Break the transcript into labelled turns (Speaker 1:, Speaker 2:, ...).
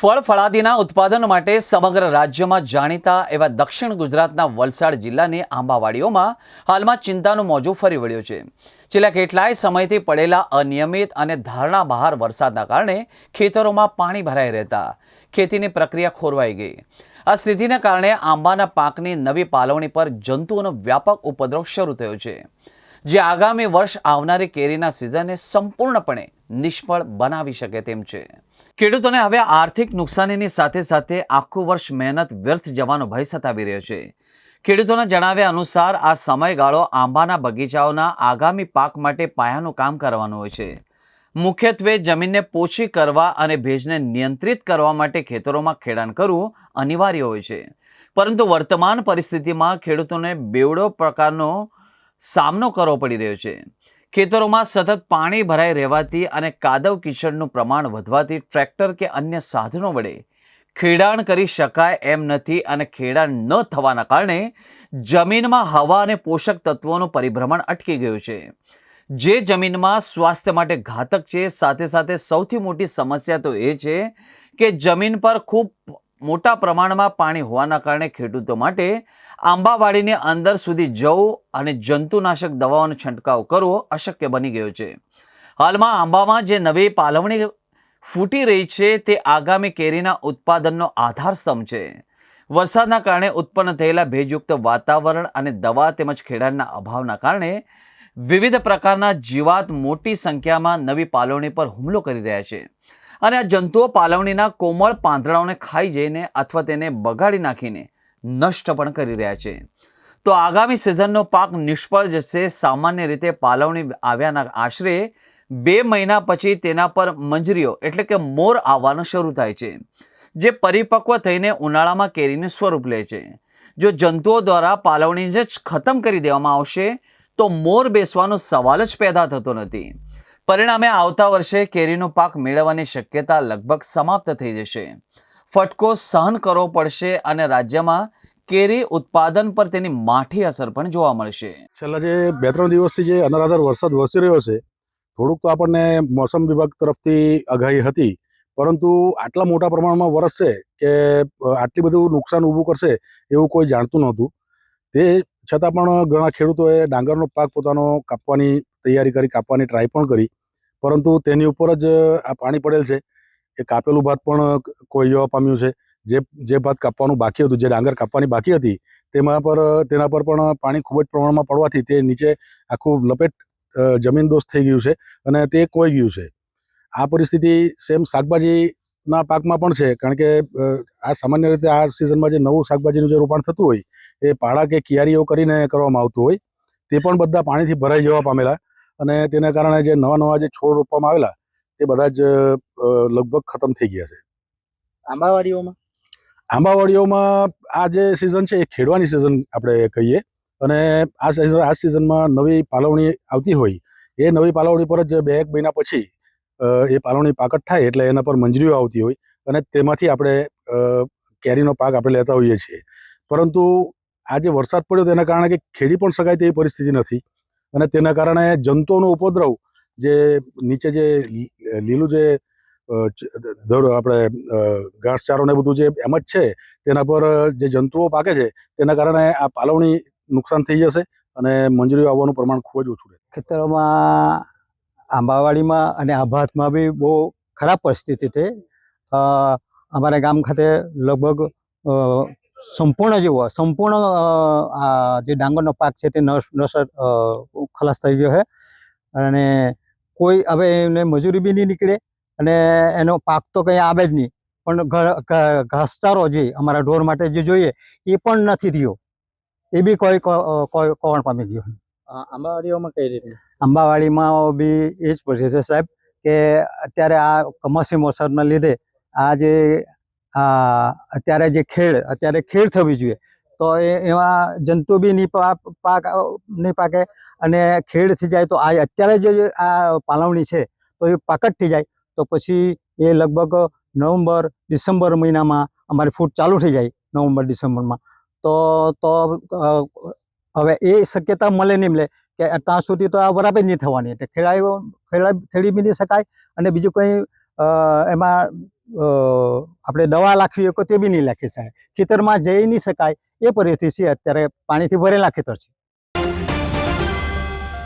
Speaker 1: ફળ ફળાદીના ઉત્પાદન માટે સમગ્ર રાજ્યમાં જાણીતા એવા દક્ષિણ ગુજરાતના વલસાડ જિલ્લાની આંબાવાડીઓમાં હાલમાં ચિંતાનું મોજું ફરી વળ્યું છે. છેલ્લા કેટલાય સમયથી પડેલા અનિયમિત અને ધારણા બહાર વરસાદના કારણે ખેતરોમાં પાણી ભરાઈ રહેતા ખેતીની પ્રક્રિયા ખોરવાઈ ગઈ. આ સ્થિતિને કારણે આંબાના પાકની નવી પાલવણી પર જંતુઓનો વ્યાપક ઉપદ્રવ શરૂ થયો છે. જે આગામી વર્ષ આવનારી કેરીના સિઝનને સંપૂર્ણપણે નિષ્ફળ બનાવી શકે તેમ છે. ખેડૂતોને હવે આર્થિક નુકસાનીની સાથે સાથે આખું વર્ષ મહેનત વ્યર્થ જવાનો ભય સતાવી રહ્યો છે. ખેડૂતોના જણાવ્યા અનુસાર આ સમયગાળો આંબાના બગીચાઓના આગામી પાક માટે પાયાનું કામ કરવાનું હોય છે. મુખ્યત્વે જમીનને પોચી કરવા અને ભેજને નિયંત્રિત કરવા માટે ખેતરોમાં ખેડાણ કરવું અનિવાર્ય હોય છે. પરંતુ વર્તમાન પરિસ્થિતિમાં ખેડૂતોને બેવડો પ્રકારનો સામનો કરવો પડી રહ્યો છે. ખેતરોમાં સતત પાણી ભરાઈ રહેવાથી અને કાદવ કિચડનું પ્રમાણ વધવાથી ટ્રેક્ટર કે અન્ય સાધનો વડે ખેડાણ કરી શકાય એમ નથી અને ખેડાણ ન થવાના કારણે જમીનમાં હવા અને પોષક તત્વોનું પરિભ્રમણ અટકી ગયું છે. જે જમીનમાં સ્વાસ્થ્ય માટે ઘાતક છે, સાથે સાથે સૌથી મોટી સમસ્યા તો એ છે કે જમીન પર ખૂબ મોટા પ્રમાણમાં પાણી હોવાના કારણે ખેડૂતો માટે આંબાવાડીને અંદર સુધી જવું અને જંતુનાશક દવાઓનો છંટકાવ કરવો અશક્ય બની ગયો છે. હાલમાં આંબામાં જે નવી પાલવણી ફૂટી રહી છે તે આગામી કેરીના ઉત્પાદનનો આધાર સ્તંભ છે. વરસાદના કારણે ઉત્પન્ન થયેલા ભેજયુક્ત વાતાવરણ અને દવા તેમજ ખેડાણના અભાવના કારણે વિવિધ પ્રકારના જીવાત મોટી સંખ્યામાં નવી પાલવણી પર હુમલો કરી રહ્યા છે. અને આ જંતુઓ પાલવણીના કોમળ પાંદડાઓને ખાઈ જઈને અથવા તેને બગાડી નાખીને નષ્ટ પણ કરી રહ્યા છે. તો આગામી સિઝનનો પાક નિષ્ફળ જશે. સામાન્ય રીતે પાલવણી આવ્યાના આશરે બે મહિના પછી તેના પર મંજરીઓ એટલે કે મોર આવવાનું શરૂ થાય છે, જે પરિપક્વ થઈને ઉનાળામાં કેરીનું સ્વરૂપ લે છે. જો જંતુઓ દ્વારા પાલવણી જ ખતમ કરી દેવામાં આવશે, તો મોર બેસવાનો સવાલ જ પેદા થતો નથી. પરિણામે આવતા વર્ષે કેરીનો પાક મેળવવાની શક્યતા લગભગ સમાપ્ત થઈ જશે. ફટકો સહન કરવો પડશે અને રાજ્યમાં કેરી ઉત્પાદન પર તેની માઠી અસર પણ જોવા મળશે.
Speaker 2: છેલ્લા જે બે ત્રણ દિવસથી જે અનરાધાર વરસાદ વરસી રહ્યો છે, થોડુંક તો આપણને મોસમ વિભાગ તરફથી આગાહી હતી, પરંતુ આટલા મોટા પ્રમાણમાં વરસશે કે આટલી બધું નુકસાન ઊભું કરશે એવું કોઈ જાણતું નહોતું. તે છતાં પણ ઘણા ખેડૂતોએ ડાંગરનો પાક પોતાનો કાપવાની તૈયારી કરી, કાપવાની ટ્રાય પણ કરી. પરંતુ તેની ઉપર જ આ પાણી પડેલ છે. એ કાપેલું ભાત પણ કોઈ જવા પામ્યું છે. જે જે ભાત કાપવાનું બાકી હતું, જે ડાંગર કાપવાની બાકી હતી, તેમાં પર તેના પર પણ પાણી ખૂબ જ પ્રમાણમાં પડવાથી તે નીચે આખું લપેટ જમીન દોષ થઈ ગયું છે અને તે કોઈ ગયું છે. આ પરિસ્થિતિ સેમ શાકભાજીના પાકમાં પણ છે, કારણ કે આ સામાન્ય રીતે આ સિઝનમાં જે નવું શાકભાજીનું જે રોપાણ થતું હોય, એ પાડા કે કિયારીઓ કરીને કરવામાં આવતું હોય, તે પણ બધા પાણીથી ભરાઈ જવા પામેલા. અને તેના કારણે જે નવા નવા જે છોડ રોપવામાં આવેલા તે બધા જ લગભગ ખતમ થઈ ગયા છે.
Speaker 3: આંબાવાડીઓમાં?
Speaker 2: આંબાવાડીઓમાં આ જે સિઝન છે એ ખેડવાની સિઝન આપણે કહીએ. અને આ સિઝન આ સિઝનમાં નવી પાલવણી આવતી હોય એ નવી પાલવણી પર જ બે એક મહિના પછી એ પાલવણી પાકટ થાય એટલે એના પર મંજરીઓ આવતી હોય અને તેમાંથી આપણે કેરીનો પાક આપણે લેતા હોઈએ છીએ. પરંતુ આ જે વરસાદ પડ્યો તેના કારણે કે ખેડી પણ શકાય તેવી પરિસ્થિતિ નથી. અને તેના કારણે જંતુઓનો ઉપદ્રવ જે નીચે જે લીલું જે આપણે ઘાસચારો ને બધું જે એમ જ છે, તેના પર જે જંતુઓ પાકે છે, તેના કારણે આ પાલવણી નુકસાન થઈ જશે અને મંજૂરી આવવાનું પ્રમાણ ખૂબ જ ઓછું રહે
Speaker 3: ખેતરોમાં આંબાવાડીમાં અને આભાતમાં બી બહુ ખરાબ પરિસ્થિતિ છે. અમારા ગામ ખાતે લગભગ સંપૂર્ણ જેવો સંપૂર્ણ આ જે ડાંગરનો પાક છે તે નસ નસર ખલાસ થઈ ગયો છે. અને કોઈ હવે એને મજૂરી બી નહીં નીકળે અને એનો પાક તો કંઈ આવે જ નહીં. પણ ઘાસચારો જે અમારા ઢોર માટે જે જોઈએ એ પણ નથી થયો. એ બી કોઈ કોણ પામી ગયો.
Speaker 4: આંબાવાડીઓમાં કઈ રીતે?
Speaker 3: અંબાવાડીમાં બી એ જ પડશે છે સાહેબ કે અત્યારે આ કમોસમી વરસાદના લીધે આ જે અત્યારે જે ખેડ, અત્યારે ખેડ થવી જોઈએ. તો એમાં જંતુ બી નહીં પાક નહીં પાકે અને ખેડ થઈ જાય તો આ અત્યારે જે આ પાલવણી છે, તો એ પાકટ થઈ જાય. તો પછી એ લગભગ નવેમ્બર, ડિસેમ્બર મહિનામાં અમારી ફૂટ ચાલુ થઈ જાય, નવેમ્બર, ડિસેમ્બરમાં. તો તો હવે એ શક્યતા મળે નહીં મળે કે ત્યાં સુધી તો આ બરાબર નહીં થવાની. એટલે ખેડાઈ ખેડા, ખેડી બી નહીં શકાય અને બીજું કંઈ એમાં આપણે દવા લાખવી હોય તો તે બી નહીં લાખી શકાય ખેતરમાં જઈ નહીં શકાય. એ પરિસ્થિતિ છે. અત્યારે પાણીથી ભરેલા ખેતર છે.